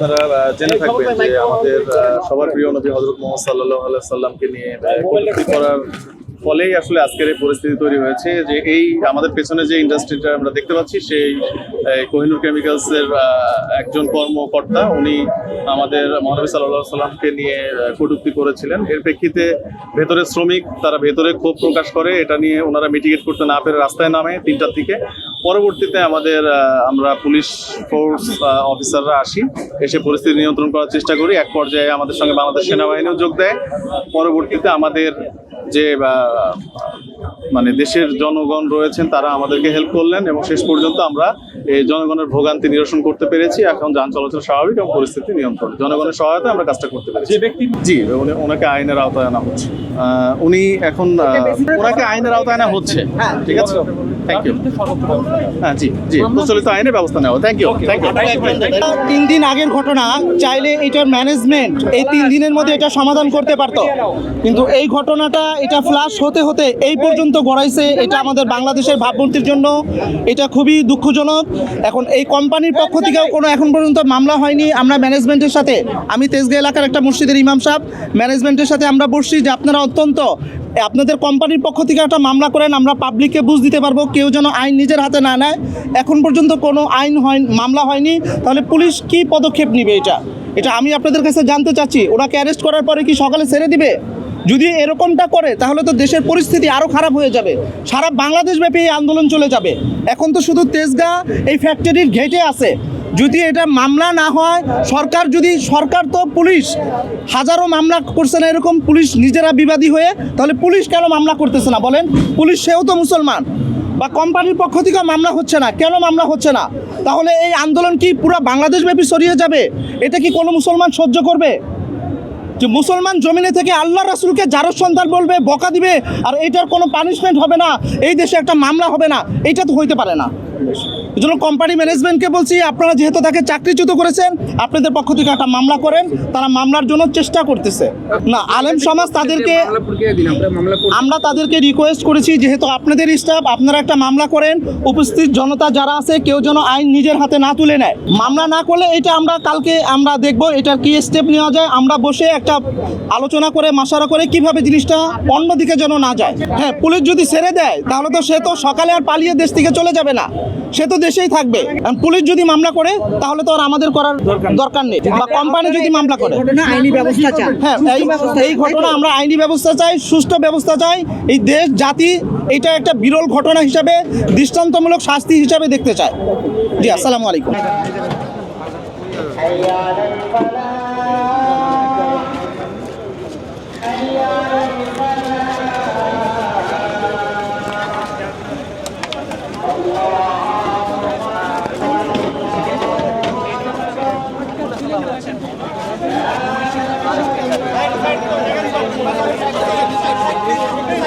আপনারা আহ, জেনে থাকবেন যে আমাদের আহ, সবার প্রিয় নবী হজরত মোহাম্মদ সাল্লাহ সাল্লামকে নিয়ে করার ফলেই আসলে আজকের এই পরিস্থিতি তৈরি হয়েছে যে এই আমাদের পেছনে যে ইন্ডাস্ট্রিটা আমরা দেখতে পাচ্ছি, সেই কোহিনুর কেমিক্যালস এর একজন কর্মকর্তা, উনি আমাদের মহানবী সাল্লাহ সাল্লামকে নিয়ে কটূক্তি করেছিলেন। এর প্রেক্ষিতে ভেতরে শ্রমিক তারা ভেতরে ক্ষোভ প্রকাশ করে, এটা নিয়ে ওনারা মিটিগেট করতে না পেরে রাস্তায় নামে তিনটার দিকে। পরবর্তীতে আমাদের আমরা পুলিশ ফোর্স অফিসাররা আসি, এসে পরিস্থিতি নিয়ন্ত্রণ করার চেষ্টা করি। এক পর্যায়ে আমাদের সঙ্গে বাংলাদেশ সেনাবাহিনীও যোগ দেয়। পরবর্তীতে আমাদের যে মানে দেশের জনগণ রয়েছেন তারা আমাদেরকে হেল্প করলেন এবং শেষ পর্যন্ত আমরা এই জনগণের ভোগান্তি নিরসন করতে পেরেছি। এখন যান চলাচল স্বাভাবিক এবং পরিস্থিতি নিয়ন্ত্রণ। জনগণের সহায়তায় আমরা কাজটা করতে পেরেছি। ব্যক্তি জি ওনাকে আইনের আওতায় আনা হচ্ছে। উনি এখন ওনাকে আইনের আওতায় আনা হচ্ছে। ঠিক আছে? থ্যাংক ইউ হ্যাঁ জি জি প্রচলিত আইনের ব্যবস্থা নেওয়া। থ্যাংক ইউ থ্যাংক ইউ তিন দিন আগের ঘটনা চাইলে এটার ম্যানেজমেন্ট এই তিন দিনের মধ্যে এটা সমাধান করতে পারতো। কিন্তু এই ঘটনাটা এটা ফ্লাশ হতে হতে এই পর্যন্ত গড়াইছে এটা আমাদের বাংলাদেশের ভাবমূর্তির জন্য এটা খুবই দুঃখজনক। এখন এই কোম্পানির পক্ষ থেকেও কোনো এখন পর্যন্ত মামলা হয়নি। আমরা ম্যানেজমেন্টের সাথে আমি তেজগাঁ এলাকার একটা মসজিদের ইমাম সাহেব ম্যানেজমেন্টের সাথে আমরা বসছি যে আপনারা অত্যন্ত আপনাদের কোম্পানির পক্ষ থেকে একটা মামলা করেন, আমরা পাবলিককে বুঝ দিতে পারব, কেউ যেন আইন নিজের হাতে না নেয়। এখন পর্যন্ত কোনো আইন হয় মামলা হয়নি। তাহলে পুলিশ কি পদক্ষেপ নেবে এটা? এটা আমি আপনাদের কাছে জানতে চাচ্ছি। ওনাকে অ্যারেস্ট করার পরে কি সকালে ছেড়ে দিবে? যদি এরকমটা করে, তাহলে তো দেশের পরিস্থিতি আরও খারাপ হয়ে যাবে। সারা বাংলাদেশ ব্যাপী এই আন্দোলন চলে যাবে। এখন তো শুধু তেজগাঁ, এই ফ্যাক্টরির ঘেটে আছে। যদি এটা মামলা না হয়, সরকার যদি, সরকার তো পুলিশ, হাজারো মামলা করছে না এরকম পুলিশ নিজেরা বিবাদী হয়ে, তাহলে পুলিশ কেন মামলা করতেছে না বলেন? পুলিশ সেও তো মুসলমান। বা কোম্পানির পক্ষ থেকেও মামলা হচ্ছে না। কেন মামলা হচ্ছে না? তাহলে এই আন্দোলন কি পুরো বাংলাদেশব্যাপী ছড়িয়ে যাবে? এটা কি কোনো মুসলমান সহ্য করবে? যে মুসলমান জমিনে থেকে আল্লাহ রাসুলকে যারো সন্তান বলবে, বকা দিবে, আর এটার কোনো পানিশমেন্ট হবে না। এই দেশে একটা মামলা হবে না। এটা তো হইতে পারে না। এই জন্য কোম্পানি ম্যানেজমেন্টকে বলছি, আপনারা যেহেতু তাকে চাকরিচ্যুত করেছেন, আপনাদের পক্ষ থেকে একটা মামলা করেন, তারা মামলার জন্য চেষ্টা করতেছে। না, আলেম সমাজ তাদেরকে আমরা তাদেরকে রিকোয়েস্ট করেছি, যেহেতু আপনাদের স্টাফ আপনারা একটা মামলা করেন, উপস্থিত জনতা যারা আছে, কেউ যেন আইন নিজের হাতে না তুলে নেয়। মামলা না করলে এটা আমরা কালকে আমরা দেখব, এটার কি স্টেপ নেওয়া যায়। আমরা বসে একটা আলোচনা করে, মাসারা করে কীভাবে জিনিসটা অন্যদিকে যেন না যায়। হ্যাঁ পুলিশ যদি ছেড়ে দেয়, তাহলে তো সে তো সকালে আর পালিয়ে দেশ থেকে চলে যাবে না। সে তো দেশেই থাকবে। আর পুলিশ যদি মামলা করে তাহলে তো আর আমাদের করার দরকার নেই। বা কোম্পানি যদি মামলা করে। হ্যাঁ এই এই ঘটনা আমরা আইনি ব্যবস্থা চাই সুষ্ঠু ব্যবস্থা চাই। এই দেশ জাতি এটা একটা বিরল ঘটনা হিসাবে দৃষ্টান্তমূলক শাস্তি হিসাবে দেখতে চায়। জি আসসালামু আলাইকুম।